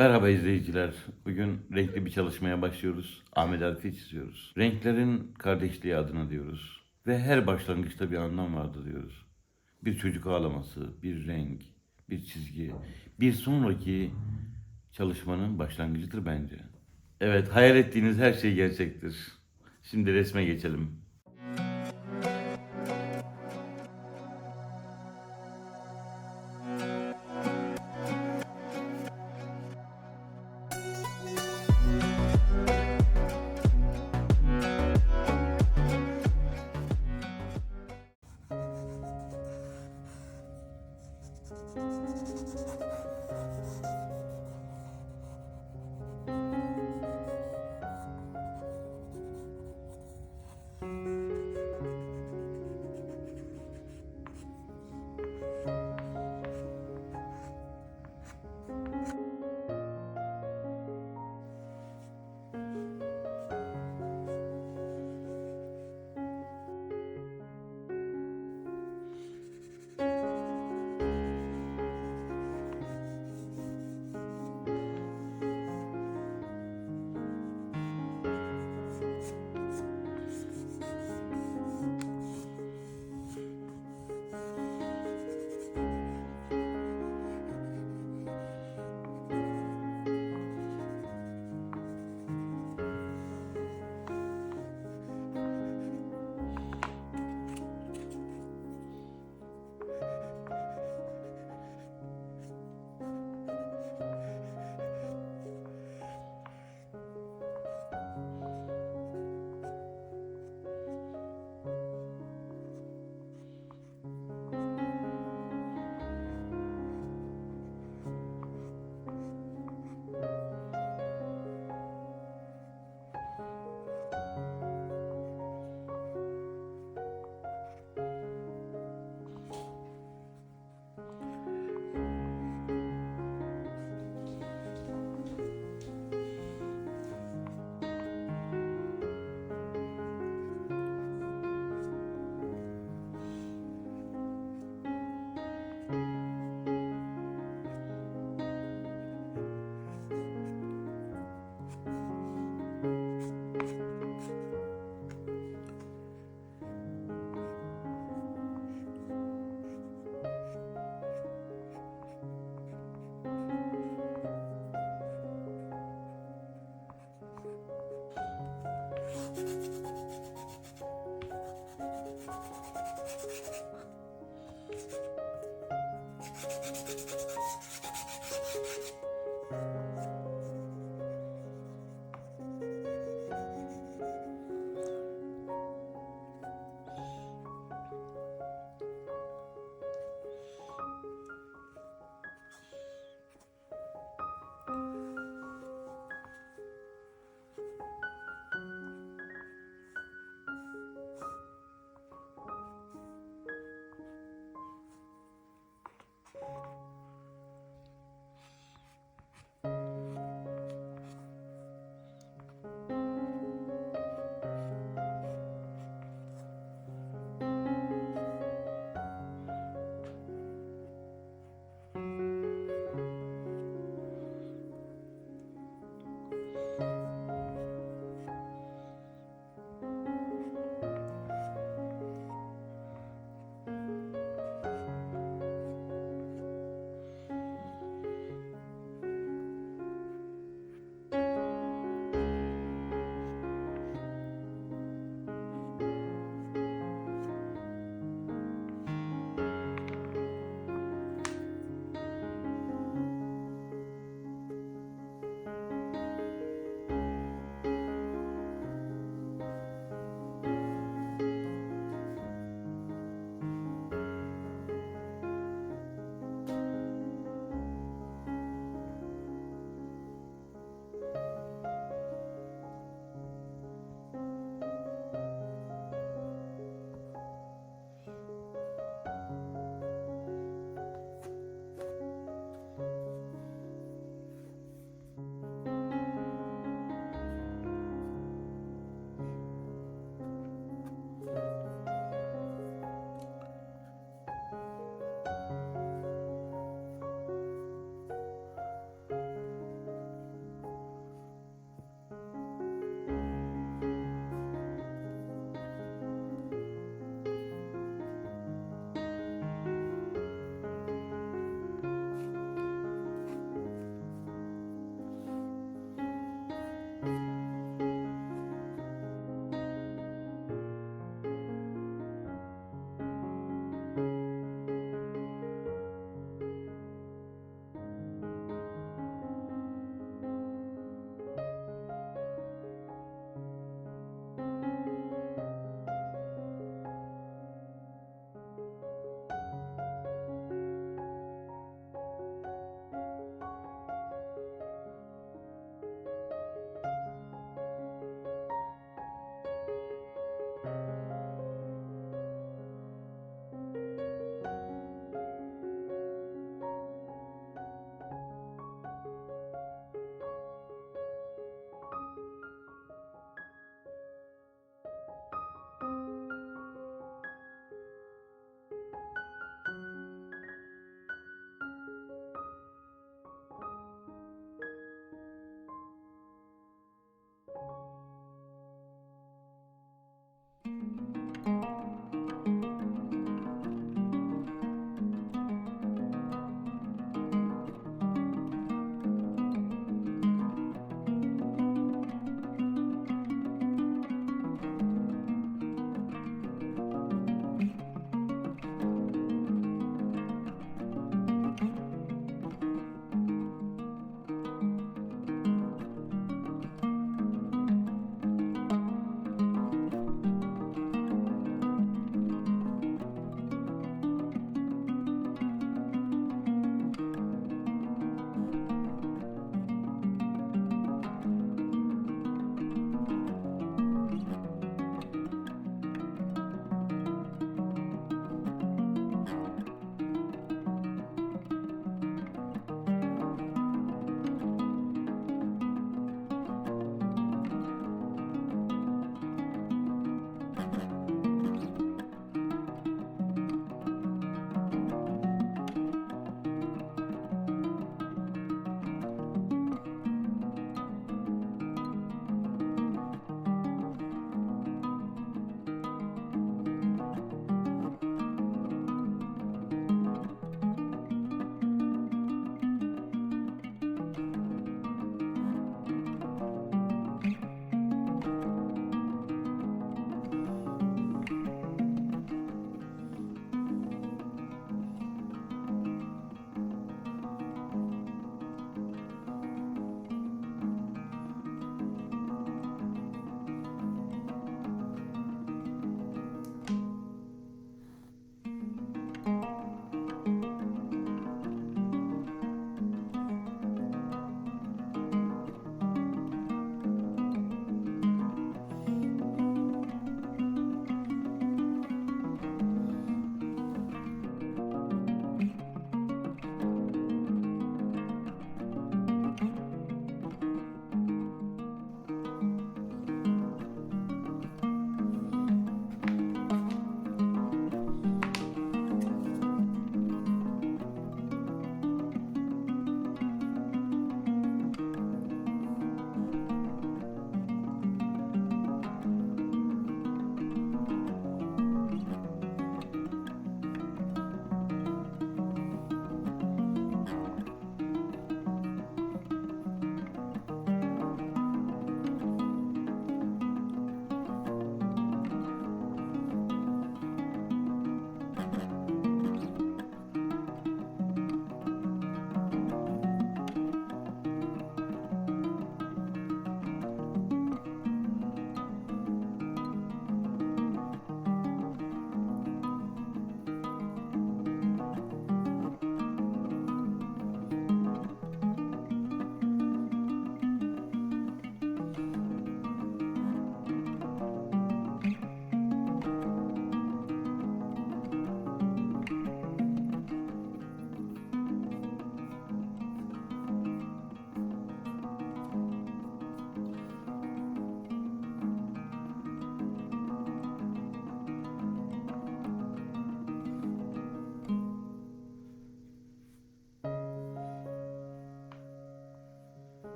Merhaba izleyiciler. Bugün renkli bir çalışmaya başlıyoruz. Ahmet Arif'i çiziyoruz. Renklerin kardeşliği adına diyoruz. Ve her başlangıçta bir anlam vardı diyoruz. Bir çocuk ağlaması, bir renk, bir çizgi, bir sonraki çalışmanın başlangıcıdır bence. Evet, hayal ettiğiniz her şey gerçektir. Şimdi resme geçelim.